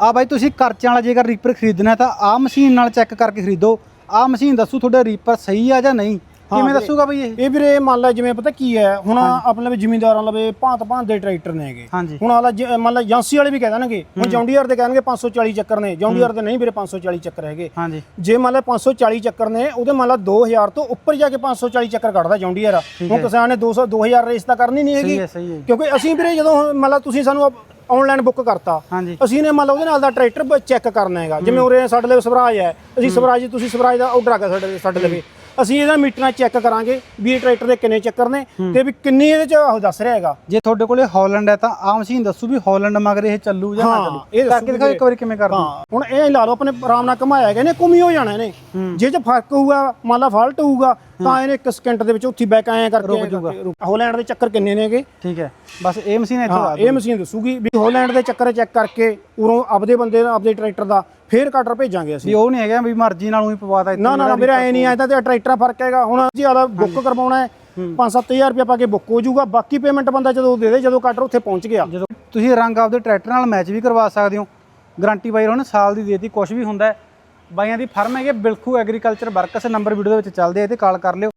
ਆ ਬਾਈ ਤੁਸੀਂ ਕਰਚਿਆਂ ਵਾਲਾ ਜੇਕਰ ਰੀਪਰ ਖਰੀਦਣਾ ਤਾਂ ਆ ਮਸ਼ੀਨ ਨਾਲ ਚੈੱਕ ਕਰਕੇ ਖਰੀਦੋ। ਆ ਮਸ਼ੀਨ ਦੱਸੂ ਤੁਹਾਡਾ ਰੀਪਰ ਸਹੀ ਆ ਜਾਂ ਨਹੀਂ। ਕਿਵੇਂ। ਦੱਸੂਗਾ ਬਈ ਇਹ? ਇਹ ਵੀਰੇ ਮੰਨ ਲਾ ਜਿਵੇਂ ਪਤਾ ਕੀ ਹੈ ਹੁਣ ਆਪਣੇ ਜ਼ਿਮੀਂਦਾਰਾਂ ਲਵੇ ਭਾਂਤ ਭਾਂਤ ਦੇ ਟਰੈਕਟਰ ਨੇਗੇ ਹੁਣ ਆਲਾ ਮੰਨ ਲਾ ਏਜੰਸੀ ਵਾਲੇ ਵੀ ਕਹਿ ਦੇਣਗੇ ਹੁਣ ਜੌਂਡੀਅਰ ਦੇ ਕਹਿਣਗੇ 540 ਚੱਕਰ ਨੇ। ਜੌਂਡੀਅਰ ਦੇ ਨਹੀਂ ਵੀਰੇ 540 ਚੱਕਰ ਹੈਗੇ। ਜੇ ਮੰਨ ਲਾ 540 ਚੱਕਰ ਨੇ ਉਹਦੇ ਮੰਨ ਲਾ 2000 ਤੋਂ ਉੱਪਰ ਜਾ ਕੇ 540 ਚੱਕਰ ਕੱਢਦਾ ਜੌਂਡੀਅਰ ਹੁਣ ਕਿਸਾਨ ਨੇ 200 2000 ਰੇਸ ਤਾਂ ਕਰਨੀ ਨਹੀਂ ਹੈਗੀ। ਕਿਉਂਕਿ ਅਸੀਂ ਵੀਰੇ ਜਦੋਂ ਮੰਨ ਲਾ ਤੁਸੀਂ ਸਾਨੂੰ ਆਨਲਾਈਨ ਬੁੱਕ ਕਰਤਾ। ਹਾਂਜੀ। ਅਸੀਂ ਨੇ ਮੰਨ ਲਾ ਉਹਦੇ ਨਾਲ ਦਾ ਟਰੈਕਟਰ ਚੈੱਕ ਕਰਨਾ ਹੈਗਾ। ਜਿਵੇਂ ਉਰੇ ਸਾਡੇ ਲਈ ਸਵਰਾਜ ਹੈ ਅਸੀਂ ਸਵਰਾਜ ਤੁਸੀਂ ਸਵਰਾਜ ਦਾ ਆਰਡਰ ਆ ਗਿਆ ਸਾਡੇ ਸਾਡੇ ਲਵੇ ਅਸੀਂ ਇਹਦਾ ਮੀਟਰਾਂ ਚੈੱਕ ਕਰਾਂਗੇ ਵੀ ਇਹ ਟਰੈਕਟਰ ਦੇ ਕਿੰਨੇ ਚੱਕਰ ਨੇ ਤੇ ਵੀ ਕਿੰਨੀ ਇਹਦੇ ਚ ਉਹ ਦੱਸ ਰਿਹਾ ਹੈਗਾ। ਜੇ ਤੁਹਾਡੇ ਕੋਲੇ ਹਾਲੈਂਡ ਹੈ ਤਾਂ ਆ ਮਸ਼ੀਨ ਦੱਸੂ ਵੀ ਹਾਲੈਂਡ ਮਗਰ ਇਹ ਚੱਲੂ ਜਾਂ ਨਾ ਹਾਂ, ਚੱਲੂ। ਇਹ ਕਰਕੇ ਦੱਸੂ ਦਿਖਾਓ ਵੀ ਇੱਕ ਵਾਰੀ ਕਿਵੇਂ ਕਰਦੇ ਹਾਂ ਹੁਣ ਇਹ ਲਾ ਲਓ ਆਪਣੇ ਆਰਾਮ ਨਾਲ ਘਮਾਇਆ ਗਏ ਨੇ ਘੁੰਮੀ ਹੋ ਜਾਣਾ ਇਹਨੇ। ਜੇ ਚ ਫ਼ਰਕ ਹੋਊਗਾ ਮੰਨ ਲਾ ਫਾਲਟ ਹੋਊਗਾ ਤਾਂ ਇਹਨੇ ਇੱਕ ਸਕਿੰਟ ਦੇ ਵਿੱਚ ਉੱਥੇ ਬੈਕ ਆਇਆ ਕਰਕੇ ਜਾਊਗਾ। ਹੋਲੈਂਡ ਦੇ ਚੱਕਰ ਕਿੰਨੇ ਨੇਗੇ ਠੀਕ ਹੈ। ਬਸ ਇਹ ਮਸ਼ੀਨ ਇੱਥੋਂ ਹਾਂ ਆ ਇਹ ਮਸ਼ੀਨ ਦੱਸੂਗੀ ਵੀ ਹੋਲੈਂਡ ਦੇ ਚੱਕਰ ਚੈੱਕ ਕਰਕੇ ਉਰੋਂ ਆਪਦੇ ਬੰਦੇ ਦਾ ਆਪਦੇ ਟਰੈਕਟਰ ਦਾ ਫੇਰ ਕਟਰ ਭੇਜਾਂਗੇ ਅਸੀਂ। ਉਹ ਨਹੀਂ ਹੈਗਾ ਵੀ ਮਰਜ਼ੀ ਨਾਲ ਉਹੀ ਪਵਾਤਾ ਇੱਥੇ ਨਾ ਨਾ ਨਾ ਵੀਰੇ ਐ ਨਹੀਂ ਆਇਆ ਤਾਂ ਤੇ ਟਰੈਕਟਰ ਫ਼ਰਕ ਹੈਗਾ। ਹੁਣ ਅਸੀਂ ਆਦਾ ਬੁੱਕ ਕਰਵਾਉਣਾ ਹੈ। 5-7000 ਰੁਪਏ ਪਾ ਕੇ ਬੁੱਕ ਹੋ ਜਾਊਗਾ। ਬਾਕੀ ਪੇਮੈਂਟ ਬੰਦਾ ਜਦੋਂ ਦੇ ਦੇ ਜਦੋਂ ਕਟਰ ਉੱਥੇ ਪਹੁੰਚ ਗਿਆ। ਜਦੋਂ ਤੁਸੀਂ ਰੰਗ ਆਪਦੇ ਟਰੈਕਟਰ ਨਾਲ ਮੈਚ ਵੀ ਕਰਵਾ ਸਕਦੇ ਹੋ। ਗਾਰੰਟੀ ਬਾਈ ਉਹਨੇ ਸਾਲ ਦੀ ਦੇਤੀ ਕੁਝ ਵੀ ਹੁੰਦਾ ਹੈ। ਬਾਈਆਂ ਦੀ ਫਰਮ ਹੈਗੇ Bilkhu agriculture works number video ਦੇ ਵਿੱਚ ਚੱਲਦੇ ਆ ਇਹ ਤੇ ਕਾਲ ਕਰ ਲਿਓ।